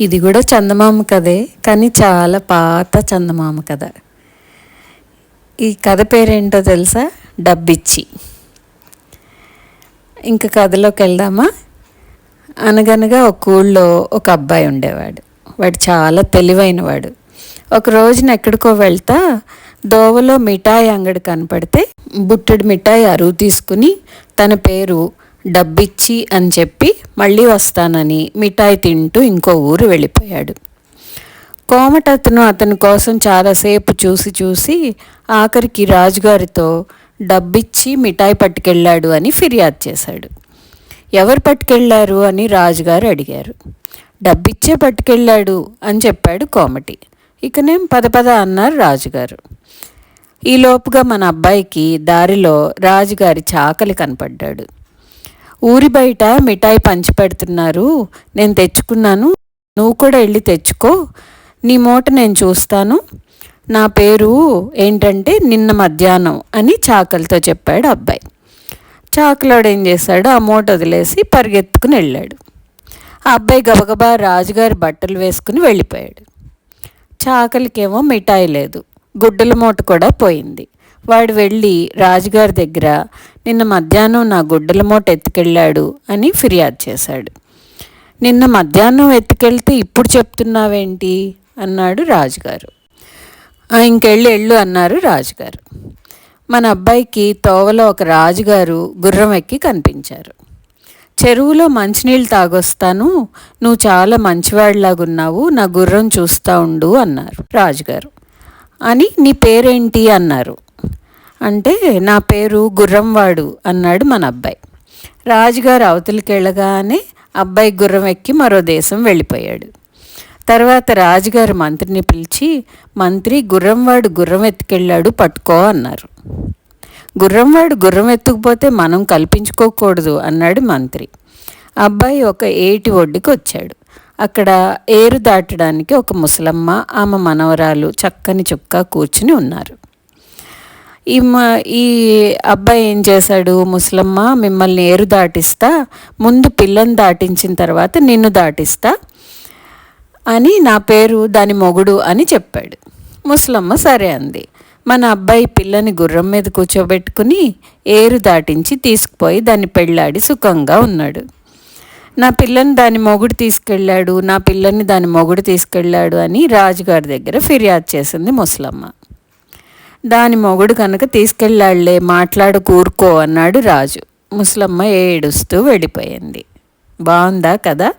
ఇది కూడా చందమామ కథే కానీ చాలా పాత చందమామ కథ. ఈ కథ పేరేంటో తెలుసా? డబ్బిచ్చి. ఇంక కథలోకి వెళ్దామా? అనగనగా ఒక ఊళ్ళో ఒక అబ్బాయి ఉండేవాడు. వాడు చాలా తెలివైనవాడు. ఒక రోజున ఎక్కడికో వెళ్తా దోవలో మిఠాయి అంగడి కనపడితే బుట్టెడు మిఠాయి అరువు తీసుకుని తన పేరు డబ్బిచ్చి అని చెప్పి మళ్ళీ వస్తానని మిఠాయి తింటూ ఇంకో ఊరు వెళ్ళిపోయాడు. కోమట అతను అతని కోసం చాలాసేపు చూసి చూసి ఆఖరికి రాజుగారితో డబ్బిచ్చి మిఠాయి పట్టుకెళ్ళాడు అని ఫిర్యాదు చేశాడు. ఎవరు పట్టుకెళ్ళారు అని రాజుగారు అడిగారు. డబ్బిచ్చే పట్టుకెళ్ళాడు అని చెప్పాడు కోమటి. ఇకనేం పద పద అన్నారు రాజుగారు. ఈలోపుగా మన అబ్బాయికి దారిలో రాజుగారి చాకలి కనపడ్డాడు. ఊరి బయట మిఠాయి పంచి పెడుతున్నారు నేను తెచ్చుకున్నాను. నువ్వు కూడా వెళ్ళి తెచ్చుకో. నీ మూట నేను చూస్తాను. నా పేరు ఏంటంటే నిన్న మధ్యాహ్నం అని చాకలితో చెప్పాడు అబ్బాయి. చాకలోడు ఏం చేశాడు? ఆ మూట వదిలేసి పరిగెత్తుకుని వెళ్ళాడు. ఆ అబ్బాయి గబగబా రాజుగారి బట్టలు వేసుకుని వెళ్ళిపోయాడు. చాకలికేమో మిఠాయి లేదు. గుడ్డల మూట కూడా పోయింది. వాడు వెళ్ళి రాజుగారి దగ్గర నిన్న మధ్యాహ్నం నా గుడ్డల మూట ఎత్తుకెళ్ళాడు అని ఫిర్యాదు చేశాడు. నిన్న మధ్యాహ్నం ఎత్తుకెళ్తే ఇప్పుడు చెప్తున్నావేంటి? అన్నాడు రాజుగారు. ఇంకెళ్ళి ఎళ్ళు అన్నారు రాజుగారు. మన అబ్బాయికి తోవలో ఒక రాజుగారు గుర్రం ఎక్కి కనిపించారు. చెరువులో మంచినీళ్ళు తాగొస్తాను నువ్వు చాలా మంచివాడిలాగున్నావు నా గుర్రం చూస్తూ ఉండు అన్నారు రాజుగారు. అని నీ పేరేంటి? అన్నారు. అంటే నా పేరు గుర్రంవాడు అన్నాడు మన అబ్బాయి. రాజుగారు అవతలికి వెళ్ళగానే అబ్బాయి గుర్రం ఎక్కి మరో దేశం వెళ్ళిపోయాడు. తర్వాత రాజుగారు మంత్రిని పిలిచి మంత్రి గుర్రంవాడు గుర్రం ఎత్తుకెళ్ళాడు పట్టుకో అన్నారు. గుర్రంవాడు గుర్రం ఎత్తుకుపోతే మనం కల్పించుకోకూడదు అన్నాడు మంత్రి. అబ్బాయి ఒక ఏటి ఒడ్డుకి వచ్చాడు. అక్కడ ఏరు దాటడానికి ఒక ముసలమ్మ ఆమె మనవరాలు చక్కని చుక్క కూర్చుని ఉన్నారు. ఈ ఈ అబ్బాయి ఏం చేశాడు? ముసలమ్మ మిమ్మల్ని ఏరు దాటిస్తా ముందు పిల్లని దాటించిన తర్వాత నిన్ను దాటిస్తా అని నా పేరు దాని మొగుడు అని చెప్పాడు. ముసలమ్మ సరే అంది. మన అబ్బాయి పిల్లని గుర్రం మీద కూర్చోబెట్టుకుని ఏరు దాటించి తీసుకుపోయి దాన్ని పెళ్ళాడి సుఖంగా ఉన్నాడు. నా పిల్లని దాని మొగుడు తీసుకెళ్ళాడు నా పిల్లని దాని మొగుడు తీసుకెళ్ళాడు అని రాజుగారి దగ్గర ఫిర్యాదు చేసింది ముసలమ్మ. దాని మొగుడు కనుక తీసుకెళ్ళాళ్ళే మాట్లాడు కూరుకో అన్నాడు రాజు. ముసలమ్మ ఏడుస్తూ వెళ్ళిపోయింది. బాగుందా కదా